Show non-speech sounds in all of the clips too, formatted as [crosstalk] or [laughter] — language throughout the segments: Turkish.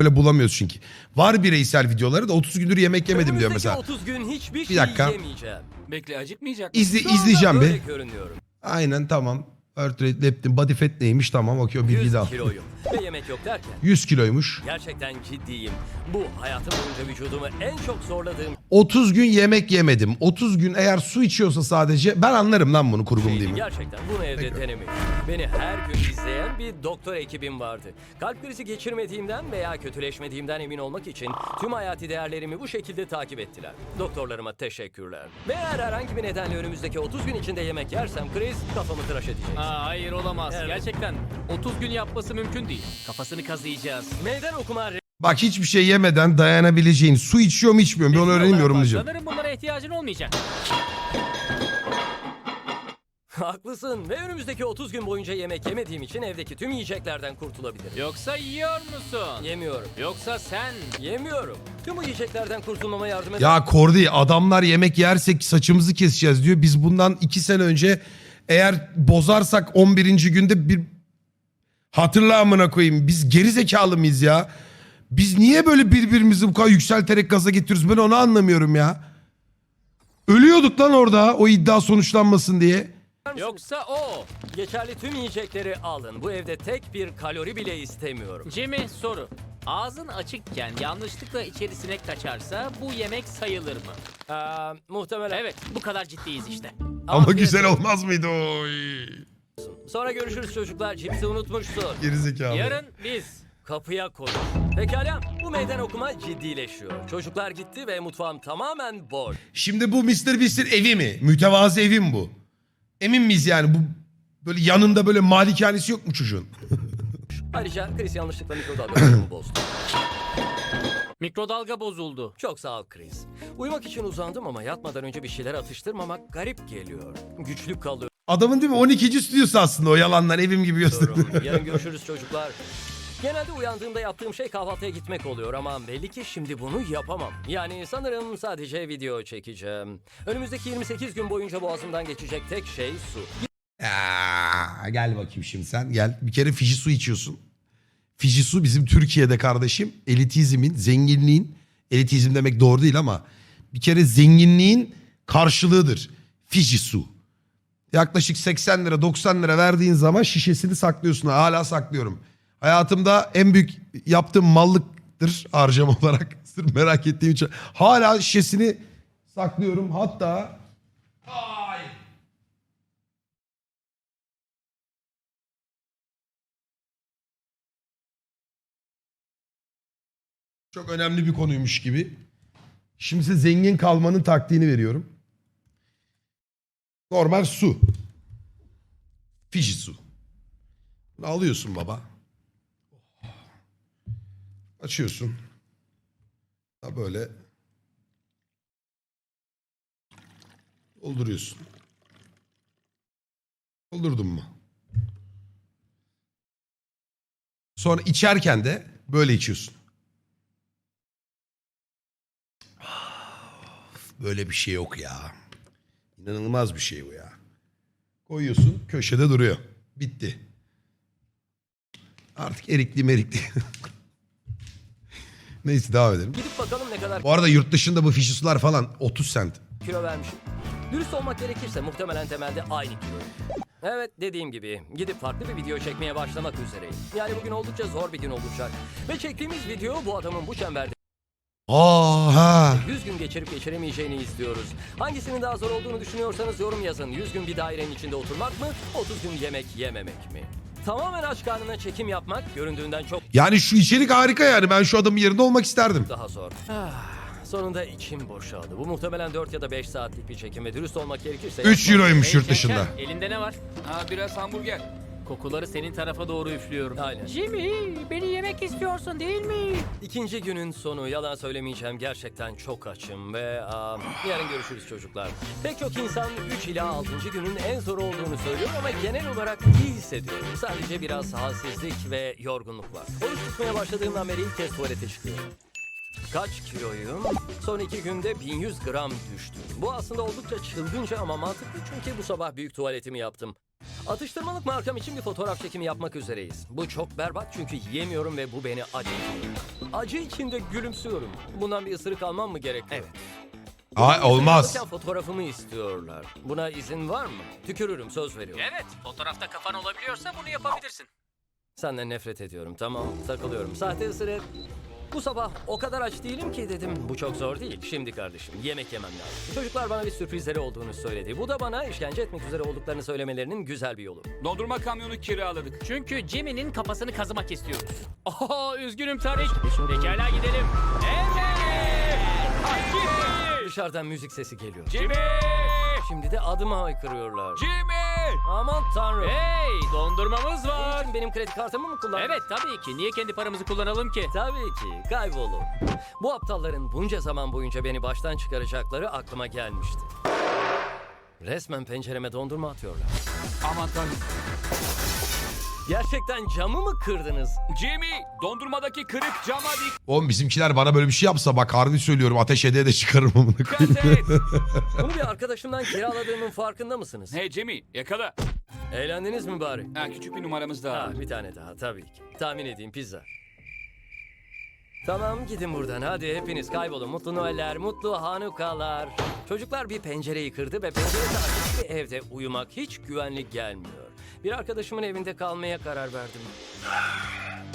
Böyle bulamıyoruz çünkü. Var bireysel videoları da 30 gündür yemek yemedim diyor mesela. 30 gün hiçbir Bir şey dakika. yemeyeceğim. Bekle acıkmayacak. İzle, Şu anda izleyeceğim böyle bir. görünüyorum. Aynen tamam. Heart rate, leptin, body fat neymiş tamam okey o 100 bilgiyi de al. kiloyum. Ve [laughs] yemek yok derken 100 kiloymuş. gerçekten ciddiyim. Bu hayatım boyunca vücudumu en çok zorladığım 30 gün yemek yemedim. 30 gün eğer su içiyorsa sadece ben anlarım lan bunu kurgum değil şeydi. mi? Gerçekten bunu evde denemeyin. Beni her gün izleyen bir doktor ekibim vardı. Kalp krizi geçirmediğimden veya kötüleşmediğimden emin olmak için tüm hayati değerlerimi bu şekilde takip ettiler. Doktorlarıma teşekkürler. Ve eğer herhangi bir nedenle önümüzdeki 30 gün içinde yemek yersem kriz kafamı tıraş edecek. Aa, hayır olamaz. Evet. Gerçekten 30 gün yapması mümkün değil. Kafasını kazıyacağız. Meydan okuma Bak hiçbir şey yemeden dayanabileceğin. Su içiyor mu içmiyor mu? Ben onu öğreneyim yorumlayacağım. Sanırım bunlara ihtiyacın olmayacak. [laughs] Haklısın ve önümüzdeki 30 gün boyunca yemek yemediğim için evdeki tüm yiyeceklerden kurtulabilirim. Yoksa yiyor musun? Yemiyorum. Yoksa sen Yemiyorum. Tüm bu yiyeceklerden kurtulmama yardım eder. Ya Kordi adamlar yemek yersek saçımızı keseceğiz diyor. Biz bundan 2 sene önce eğer bozarsak 11. günde bir hatırla amına koyayım. Biz geri zekalı mıyız ya? Biz niye böyle birbirimizi bu kadar yükselterek gaza getiriyoruz? Ben onu anlamıyorum ya. Ölüyorduk lan orada o iddia sonuçlanmasın diye. yoksa o. Geçerli tüm yiyecekleri alın. Bu evde tek bir kalori bile istemiyorum. Jimmy soru. Ağzın açıkken yanlışlıkla içerisine kaçarsa bu yemek sayılır mı? Aa, muhtemelen. Evet bu kadar ciddiyiz işte. Ama Afiyet güzel olsun. olmaz mıydı oy? Sonra görüşürüz çocuklar. Cipsi unutmuşsun. Geri zekalı. Yarın biz. Kapıya koy. Pekala. Bu meydan okuma ciddileşiyor. Çocuklar gitti ve mutfağım tamamen boş. Şimdi bu Mr. Beast'in evi mi? Mütevazı evi mi bu? Emin miyiz yani bu böyle yanında böyle malikanesi yok mu çocuğun? [laughs] Ayrıca Chris yanlışlıkla mikrodalgamı [coughs] bozdu. Mikrodalga bozuldu. Çok sağ ol Chris. Uyumak için uzandım ama yatmadan önce bir şeyler atıştırmamak garip geliyor. Güçlü kalıyorum. Adamın değil mi 12. stüdyosu aslında o yalandan evim gibi gösteriyor. Yarın [laughs] görüşürüz çocuklar. Genelde uyandığımda yaptığım şey kahvaltıya gitmek oluyor ama belli ki şimdi bunu yapamam. Yani sanırım sadece video çekeceğim. Önümüzdeki 28 gün boyunca boğazımdan geçecek tek şey su. Aa, gel bakayım şimdi sen gel. Bir kere Fiji su içiyorsun. Fiji su bizim Türkiye'de kardeşim elitizmin, zenginliğin, elitizm demek doğru değil ama bir kere zenginliğin karşılığıdır. Fiji su. Yaklaşık 80 lira 90 lira verdiğin zaman şişesini saklıyorsun. Hala saklıyorum. Hayatımda en büyük yaptığım mallıktır harcama olarak. [laughs] Sırf merak ettiğim için. Hala şişesini saklıyorum. Hatta Ay. Çok önemli bir konuymuş gibi. Şimdi size zengin kalmanın taktiğini veriyorum. Normal su. Fiji su. Bunu alıyorsun baba. Açıyorsun. Ha böyle. Dolduruyorsun. Doldurdun mu? Sonra içerken de böyle içiyorsun. Böyle bir şey yok ya. İnanılmaz bir şey bu ya. Koyuyorsun köşede duruyor. Bitti. Artık erikli merikli. [laughs] Neyse devam edelim. Gidip bakalım ne kadar Bu arada yurt dışında bu fişi sular falan 30 sent. kilo vermişim. Dürüst olmak gerekirse muhtemelen temelde aynı kilo. Evet dediğim gibi gidip farklı bir video çekmeye başlamak üzereyim. Yani bugün oldukça zor bir gün olacak. Ve çektiğimiz video bu adamın bu çemberde Aa ha. 100 gün geçirip geçiremeyeceğini izliyoruz. Hangisinin daha zor olduğunu düşünüyorsanız yorum yazın. 100 gün bir dairenin içinde oturmak mı? 30 gün yemek yememek mi? Tamamen aç karnına çekim yapmak göründüğünden çok Yani şu içerik harika yani. Ben şu adamın yerinde olmak isterdim. daha zor. Ah, Sonunda içim boşaldı. Bu muhtemelen 4 ya da 5 saatlik bir çekim ve dürüst olmak gerekirse... 3 yapmam- euroymuş yurt dışında. Elinde ne var? Ha biraz hamburger. Kokuları senin tarafa doğru üflüyorum. Aynen. Jimmy beni yemek istiyorsun değil mi? İkinci günün sonu yalan söylemeyeceğim gerçekten çok açım ve aa, yarın görüşürüz çocuklar. Pek çok insan 3 ila 6. günün en zor olduğunu söylüyor ama genel olarak iyi hissediyorum. Sadece biraz halsizlik ve yorgunluk var. Oruç tutmaya başladığımdan beri ilk kez tuvalete çıkıyorum. Kaç kiloyum? Son iki günde 1100 gram düştüm. Bu aslında oldukça çılgınca ama mantıklı çünkü bu sabah büyük tuvaletimi yaptım. Atıştırmalık markam için bir fotoğraf çekimi yapmak üzereyiz. Bu çok berbat çünkü yemiyorum ve bu beni acıtıyor. Acı içinde gülümsüyorum. Bundan bir ısırık almam mı gerek? Evet. Ay, olmaz. Fotoğrafımı istiyorlar. Buna izin var mı? Tükürürüm söz veriyorum. Evet, fotoğrafta kafan olabiliyorsa bunu yapabilirsin. Senden nefret ediyorum. Tamam takılıyorum. Sahte ısırık. Bu sabah o kadar aç değilim ki dedim. Bu çok zor değil. Şimdi kardeşim yemek yemem lazım. Çocuklar bana bir sürprizleri olduğunu söyledi. Bu da bana işkence etmek üzere olduklarını söylemelerinin güzel bir yolu. Dondurma kamyonu kiraladık. Çünkü Jimmy'nin kafasını kazımak istiyoruz. Oho, üzgünüm Tarık. Pekala gidelim. Evet! Dışarıdan müzik sesi geliyor. Jimmy! Şimdi de adıma haykırıyorlar. Jimmy! Aman tanrım. Hey, dondurmamız var. Niçin benim kredi kartımı mı kullandın? Evet tabii ki. Niye kendi paramızı kullanalım ki? Tabii ki kaybolun. Bu aptalların bunca zaman boyunca beni baştan çıkaracakları aklıma gelmişti. Resmen pencereme dondurma atıyorlar. Aman tanrım. Gerçekten camı mı kırdınız? Jimmy! Dondurmadaki kırık cama Oğlum bizimkiler bana böyle bir şey yapsa bak harbi söylüyorum ateş edeye de koyayım. et. [laughs] Bunu bir arkadaşımdan kiraladığımın farkında mısınız? hey Jimmy yakala. Eğlendiniz mi bari? Ha, küçük bir numaramız daha. Ha, bir tane daha tabii ki. Tahmin edeyim pizza. Tamam gidin buradan hadi hepiniz kaybolun. Mutlu Noeller, mutlu Hanukalar. Çocuklar bir pencereyi kırdı ve penceresi açık bir evde uyumak hiç güvenli gelmiyor. Bir arkadaşımın evinde kalmaya karar verdim.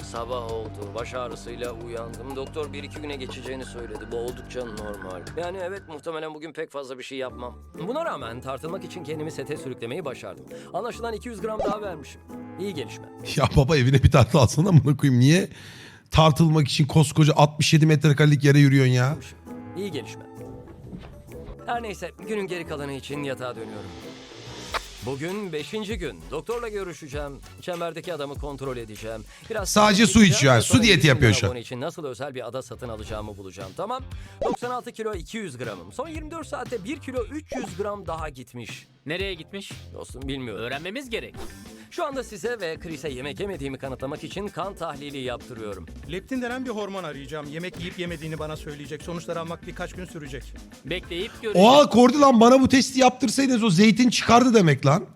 Sabah oldu. Baş ağrısıyla uyandım. Doktor bir iki güne geçeceğini söyledi. Bu oldukça normal. Yani evet muhtemelen bugün pek fazla bir şey yapmam. Buna rağmen tartılmak için kendimi sete sürüklemeyi başardım. Anlaşılan 200 gram daha vermişim. İyi gelişme. ya baba evine bir tartı alsana amına koyayım. Niye tartılmak için koskoca 67 metrekarelik yere yürüyorsun ya? İyi gelişme. Her neyse günün geri kalanı için yatağa dönüyorum. Bugün beşinci gün. Doktorla görüşeceğim. Çemberdeki adamı kontrol edeceğim. Biraz Sadece su içiyor yani. Su diyeti 100 yapıyor şu an. için nasıl özel bir ada satın alacağımı bulacağım. Tamam. 96 kilo 200 gramım. Son 24 saatte 1 kilo 300 gram daha gitmiş. Nereye gitmiş? Dostum bilmiyorum. Öğrenmemiz gerek. Şu anda size ve Chris'e yemek yemediğimi kanıtlamak için kan tahlili yaptırıyorum. Leptin denen bir hormon arayacağım. Yemek yiyip yemediğini bana söyleyecek. Sonuçları almak birkaç gün sürecek. Bekleyip göreceğiz. Oha Kordi lan bana bu testi yaptırsaydınız o zeytin çıkardı demek lan.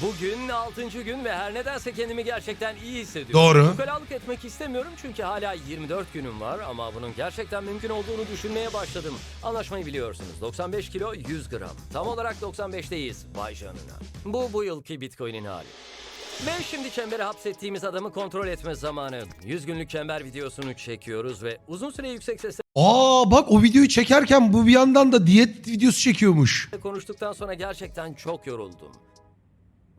Bugün 6. gün ve her nedense kendimi gerçekten iyi hissediyorum. Doğru. Ukalalık etmek istemiyorum çünkü hala 24 günüm var ama bunun gerçekten mümkün olduğunu düşünmeye başladım. Anlaşmayı biliyorsunuz. 95 kilo 100 gram. Tam olarak 95'teyiz. Vay canına. Bu bu yılki Bitcoin'in hali. Ve şimdi çembere hapsettiğimiz adamı kontrol etme zamanı. 100 günlük çember videosunu çekiyoruz ve uzun süre yüksek sesle Aa bak o videoyu çekerken bu bir yandan da diyet videosu çekiyormuş. konuştuktan sonra gerçekten çok yoruldum.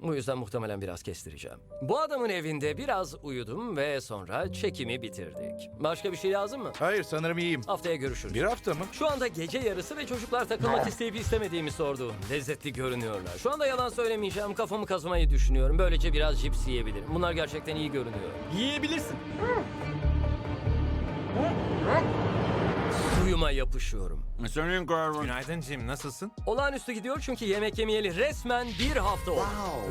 Bu yüzden muhtemelen biraz kestireceğim. Bu adamın evinde biraz uyudum ve sonra çekimi bitirdik. Başka bir şey lazım mı? Hayır sanırım iyiyim. Haftaya görüşürüz. Bir hafta mı? Şu anda gece yarısı ve çocuklar takılmak isteyip istemediğimi sordu. Lezzetli görünüyorlar. Şu anda yalan söylemeyeceğim. Kafamı kazımayı düşünüyorum. Böylece biraz cips yiyebilirim. Bunlar gerçekten iyi görünüyor. Yiyebilirsin. Suyuma yapışıyorum. Senin Garvin. Günaydın Jim nasılsın? Olağanüstü gidiyor çünkü yemek yemeyeli resmen bir hafta oldu.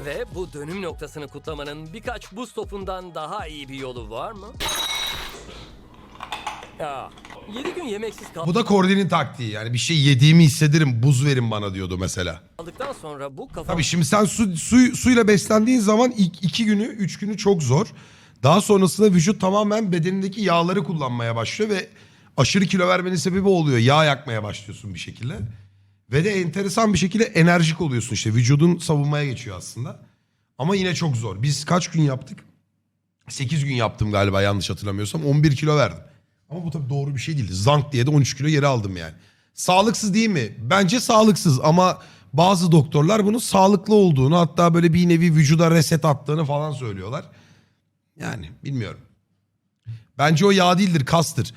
Ve bu dönüm noktasını kutlamanın birkaç buz topundan daha iyi bir yolu var mı? Ya, 7 gün yemeksiz Bu da Kordi'nin taktiği yani bir şey yediğimi hissederim buz verin bana diyordu mesela. kaldıktan sonra bu kafa Tabii şimdi sen su, su, suyla beslendiğin zaman ilk iki günü, üç günü çok zor. Daha sonrasında vücut tamamen bedenindeki yağları kullanmaya başlıyor ve aşırı kilo vermenin sebebi oluyor. Yağ yakmaya başlıyorsun bir şekilde. Ve de enteresan bir şekilde enerjik oluyorsun işte. Vücudun savunmaya geçiyor aslında. Ama yine çok zor. Biz kaç gün yaptık? 8 gün yaptım galiba yanlış hatırlamıyorsam. 11 kilo verdim. Ama bu tabii doğru bir şey değildi. Zank diye de 13 kilo geri aldım yani. Sağlıksız değil mi? Bence sağlıksız ama bazı doktorlar bunun sağlıklı olduğunu hatta böyle bir nevi vücuda reset attığını falan söylüyorlar. Yani bilmiyorum. Bence o yağ değildir kastır.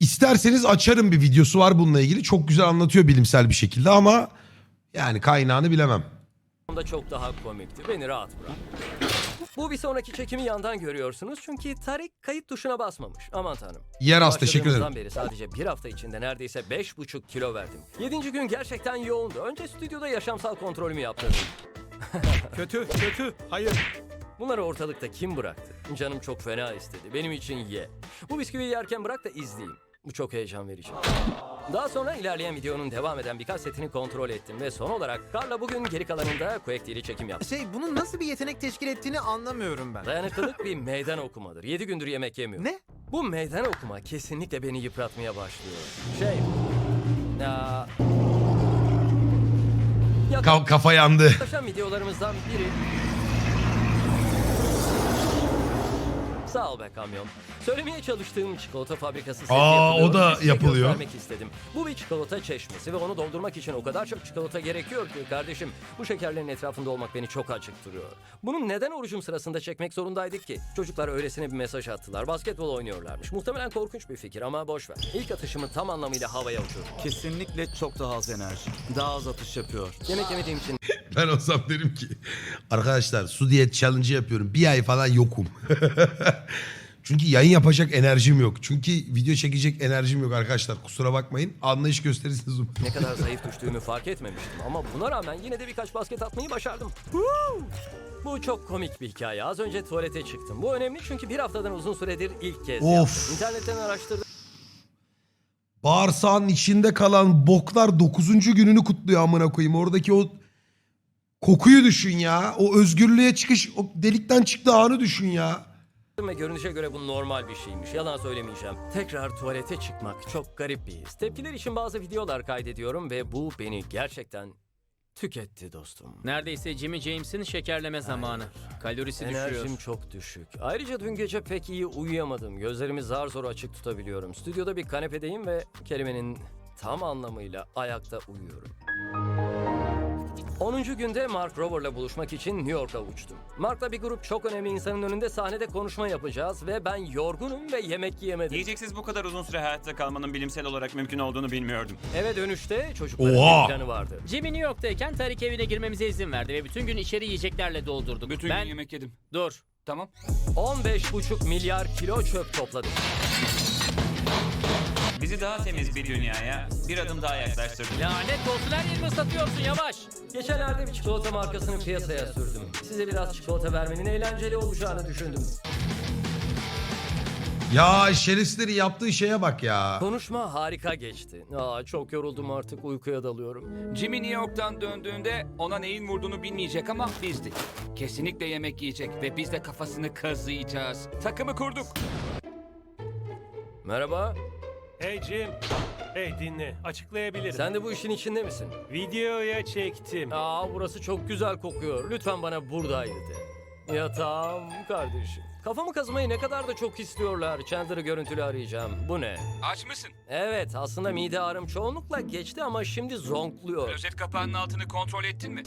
İsterseniz açarım bir videosu var bununla ilgili. Çok güzel anlatıyor bilimsel bir şekilde ama yani kaynağını bilemem. da çok daha komikti. Beni rahat bırak. Bu bir sonraki çekimi yandan görüyorsunuz çünkü Tarık kayıt tuşuna basmamış. Aman tanrım. Yer az teşekkür ederim. Başladığımızdan beri sadece bir hafta içinde neredeyse 5,5 kilo verdim. Yedinci gün gerçekten yoğundu. Önce stüdyoda yaşamsal kontrolümü yaptırdım. [laughs] Kötü, kötü. Hayır. Bunları ortalıkta kim bıraktı? Canım çok fena istedi. Benim için ye. Bu bisküviyi yerken bırak da izleyeyim. Bu çok heyecan verici. Daha sonra ilerleyen videonun devam eden birkaç setini kontrol ettim ve son olarak Carla bugün geri kalanında Quake dili çekim yaptı. Şey bunun nasıl bir yetenek teşkil ettiğini anlamıyorum ben. Dayanıklılık bir [laughs] meydan okumadır. 7 gündür yemek yemiyor. Ne? Bu meydan okuma kesinlikle beni yıpratmaya başlıyor. Şey... Ya... Ka- kafa yandı. Yaklaşan videolarımızdan biri... Sağ ol be kamyon. Söylemeye çalıştığım çikolata fabrikası seti Aa, yapılıyor. o da Size yapılıyor. göstermek istedim. Bu bir çikolata çeşmesi ve onu doldurmak için o kadar çok çikolata gerekiyor ki kardeşim. Bu şekerlerin etrafında olmak beni çok acıktırıyor. Bunu neden orucum sırasında çekmek zorundaydık ki? Çocuklar öylesine bir mesaj attılar. Basketbol oynuyorlarmış. Muhtemelen korkunç bir fikir ama boş ver. İlk atışımı tam anlamıyla havaya uçurdum. Kesinlikle çok daha az enerji. Daha az atış yapıyor. Yemek yemediğim için [laughs] Ben olsam derim ki arkadaşlar su diyet challenge yapıyorum. Bir ay falan yokum. [laughs] Çünkü yayın yapacak enerjim yok. Çünkü video çekecek enerjim yok arkadaşlar. Kusura bakmayın. Anlayış gösterirsiniz. umarım. [laughs] ne kadar zayıf düştüğümü fark etmemiştim. Ama buna rağmen yine de birkaç basket atmayı başardım. Bu çok komik bir hikaye. Az önce tuvalete çıktım. Bu önemli çünkü bir haftadan uzun süredir ilk kez Of. yaptım. İnternetten araştırdım. Bağırsağın içinde kalan boklar 9. gününü kutluyor amına koyayım. Oradaki o kokuyu düşün ya. O özgürlüğe çıkış, o delikten çıktığı anı düşün ya. ve görünüşe göre bu normal bir şeymiş. Yalan söylemeyeceğim. Tekrar tuvalete çıkmak çok garip bir his. Tepkiler için bazı videolar kaydediyorum ve bu beni gerçekten tüketti dostum. Neredeyse Jimmy James'in şekerleme zamanı. Kalorisi Enerjim düşüyor. çok düşük. Ayrıca dün gece pek iyi uyuyamadım. Gözlerimi zar zor açık tutabiliyorum. Stüdyoda bir kanepedeyim ve kelimenin tam anlamıyla ayakta uyuyorum. 10. günde Mark Rover'la buluşmak için New York'a uçtum. Mark'la bir grup çok önemli insanın önünde sahnede konuşma yapacağız ve ben yorgunum ve yemek yiyemedim. Yiyeceksiz bu kadar uzun süre hayatta kalmanın bilimsel olarak mümkün olduğunu bilmiyordum. Eve dönüşte çocukların Oha! bir planı vardı. Jimmy New York'tayken Tarik evine girmemize izin verdi ve bütün gün içeri yiyeceklerle doldurduk. Bütün ben... gün yemek yedim. Dur. Tamam. 15,5 milyar kilo çöp topladım. Bizi daha temiz bir dünyaya bir adım daha yaklaştırdı. Lanet olsun her yerimi ıslatıyorsun yavaş. Geçenlerde bir çikolata markasını piyasaya sürdüm. Size biraz çikolata vermenin eğlenceli olacağını düşündüm. Ya şerefsizlerin yaptığı şeye bak ya. Konuşma harika geçti. Aa, çok yoruldum artık uykuya dalıyorum. Jimmy New York'tan döndüğünde ona neyin vurduğunu bilmeyecek ama bizdik. Kesinlikle yemek yiyecek ve biz de kafasını kazıyacağız. Takımı kurduk. Merhaba. Hey Jim. Hey dinle. Açıklayabilirim. Sen de bu işin içinde misin? Videoya çektim. Aa burası çok güzel kokuyor. Lütfen bana buradaydı de. Yatağım kardeşim. Kafamı kazımayı ne kadar da çok istiyorlar. Chandler'ı görüntülü arayacağım. Bu ne? Aç mısın? Evet aslında mide ağrım çoğunlukla geçti ama şimdi zonkluyor. Klozet kapağının altını kontrol ettin mi?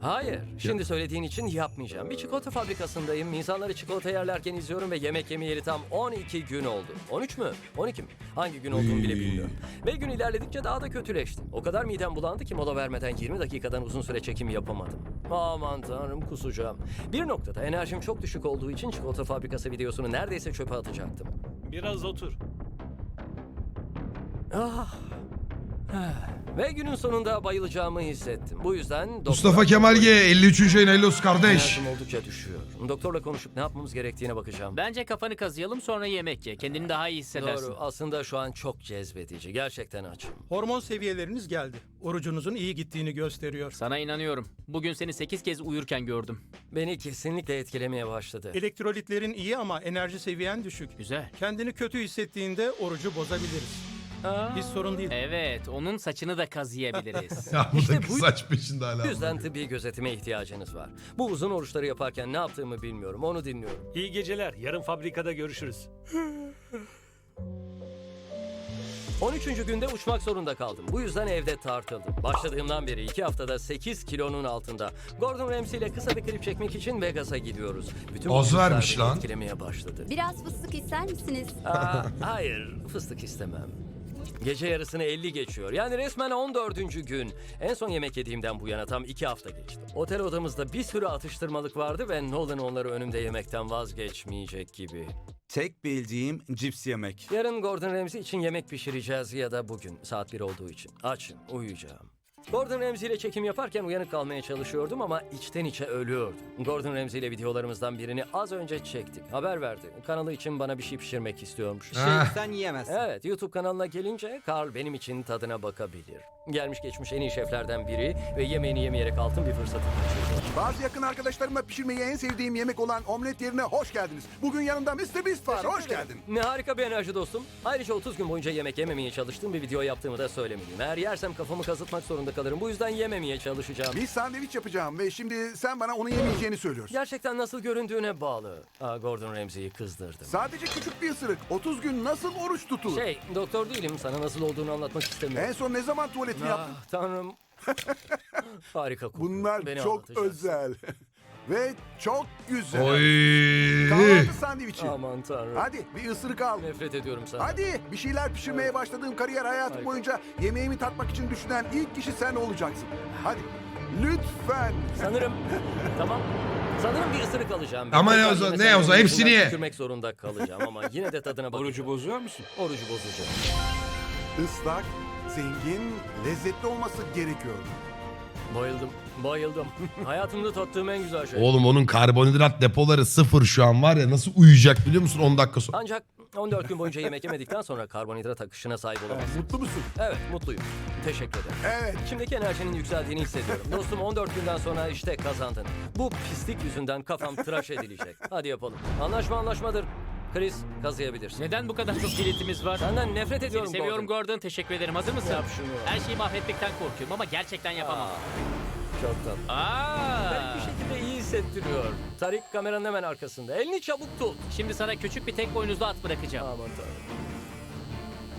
Hayır. Şimdi söylediğin için yapmayacağım. Bir çikolata fabrikasındayım. İnsanları çikolata yerlerken izliyorum ve yemek yemeyeli tam 12 gün oldu. 13 mü? 12 mi? Hangi gün olduğunu bile bilmiyorum. Ve gün ilerledikçe daha da kötüleşti. O kadar midem bulandı ki mola vermeden 20 dakikadan uzun süre çekim yapamadım. Aman tanrım kusacağım. Bir noktada enerjim çok düşük olduğu için çikolata fabrikası videosunu neredeyse çöpe atacaktım. Biraz otur. Ah. Ve günün sonunda bayılacağımı hissettim. Bu yüzden... Mustafa Kemal G 53. ayın kardeş. Enerjim oldukça düşüyor. Doktorla konuşup ne yapmamız gerektiğine bakacağım. Bence kafanı kazıyalım sonra yemek ye. Kendini daha iyi hissedersin. Doğru. Aslında şu an çok cezbedici. Gerçekten açım. Hormon seviyeleriniz geldi. Orucunuzun iyi gittiğini gösteriyor. Sana inanıyorum. Bugün seni 8 kez uyurken gördüm. Beni kesinlikle etkilemeye başladı. Elektrolitlerin iyi ama enerji seviyen düşük. Güzel. Kendini kötü hissettiğinde orucu bozabiliriz. Hiç sorun değil. Evet, onun saçını da kazıyabiliriz. [laughs] Ya bu İşte da saç peşinde hala. Bu yüzden tıbbi gözetime ihtiyacınız var. Bu uzun oruçları yaparken ne yaptığımı bilmiyorum. Onu dinliyorum. İyi geceler. Yarın fabrikada görüşürüz. [laughs] 13. günde uçmak zorunda kaldım. Bu yüzden evde tartıldım. Başladığımdan beri 2 haftada 8 kilonun altında. Gordon Ramsay ile kısa bir klip çekmek için Vegas'a gidiyoruz. Bütün bu Az klipler vermiş beni lan. etkilemeye başladı. Biraz fıstık ister misiniz? Aa, hayır, fıstık istemem. Gece yarısını 50 geçiyor. Yani resmen 14. gün. En son yemek yediğimden bu yana tam 2 hafta geçti. Otel odamızda bir sürü atıştırmalık vardı ve Nolan onları önümde yemekten vazgeçmeyecek gibi. Tek bildiğim cips yemek. Yarın Gordon Ramsay için yemek pişireceğiz ya da bugün saat 1 olduğu için. Açım, uyuyacağım. Gordon Ramsay ile çekim yaparken uyanık kalmaya çalışıyordum ama içten içe ölüyordum. Gordon Ramsay ile videolarımızdan birini az önce çektik. Haber verdi. Kanalı için bana bir şey pişirmek istiyormuş. Ah. Sen yiyemezsin. Evet, YouTube kanalına gelince Carl benim için tadına bakabilir. Gelmiş geçmiş en iyi şeflerden biri ve yemeğini yemeyerek altın bir fırsatı kaçırdı. Bazı yakın arkadaşlarımla pişirmeyi en sevdiğim yemek olan omlet yerine hoş geldiniz. Bugün yanımda Mr. Beast var. Hoş geldin. Ne harika bir enerji dostum. Ayrıca 30 gün boyunca yemek yememeye çalıştığım bir video yaptığımı da söylemeliyim. Eğer yersem kafamı kazıtmak zorunda kalırım. Bu yüzden yememeye çalışacağım. Bir sandviç yapacağım ve şimdi sen bana onu yemeyeceğini söylüyorsun. Gerçekten nasıl göründüğüne bağlı. Aa, Gordon Ramsay'i kızdırdım. Sadece küçük bir ısırık. 30 gün nasıl oruç tutulur? Şey, doktor değilim. Sana nasıl olduğunu anlatmak istemiyorum. En son ne zaman tuvaletini yaptın? Ah, tanrım. [laughs] Harika kokuyor. Bunlar Beni çok anlatacaksın. özel. [laughs] ve çok güzel. Oy. Kahvaltı sandviçi. Aman tanrım. Hadi bir ısırık al. Nefret ediyorum sana. Hadi bir şeyler pişirmeye başladığım kariyer hayatım Harika. boyunca yemeğimi tatmak için düşünen ilk kişi sen olacaksın. Hadi lütfen. Sanırım. [laughs] tamam. Sanırım bir ısırık alacağım. Ama ne Tekrar o zaman- ne o zaman? Hepsini yüzünden ye. Tükürmek zorunda kalacağım ama yine de tadına bakacağım. Orucu bozuyor musun? Orucu bozacağım. Islak, zengin, lezzetli olması gerekiyor. Bayıldım. Bayıldım. [laughs] Hayatımda tattığım en güzel şey. Oğlum onun karbonhidrat depoları sıfır şu an var ya nasıl uyuyacak biliyor musun 10 dakika sonra. Ancak 14 gün boyunca yemek yemedikten sonra karbonhidrat akışına sahip olamazsın. Mutlu musun? Evet, mutluyum. Teşekkür ederim. Evet. İçimdeki enerjinin yükseldiğini hissediyorum. Dostum 14 günden sonra işte kazandın. Bu pislik yüzünden kafam tıraş edilecek. Hadi yapalım. Anlaşma anlaşmadır. Chris kazıyabilirsin. Neden bu kadar çok biletimiz var? Senden nefret Seni ediyorum seviyorum Gordon. Gordon. Teşekkür ederim. Hazır mısın? Yap şunu. Her şeyi mahvetmekten korkuyorum ama gerçekten yapamam. Çok tatlı. Aa. Bir şekilde iyi hissettiriyor. Tarik kameranın hemen arkasında. Elini çabuk tut. Şimdi sana küçük bir tek boynuzlu at bırakacağım. Aman tanrım.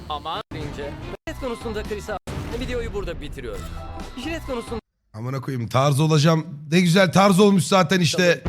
Aman Deyince. Jilet konusunda Chris'e videoyu burada bitiriyorum. Jilet konusunda Amına koyayım tarz olacağım. Ne güzel tarz olmuş zaten işte.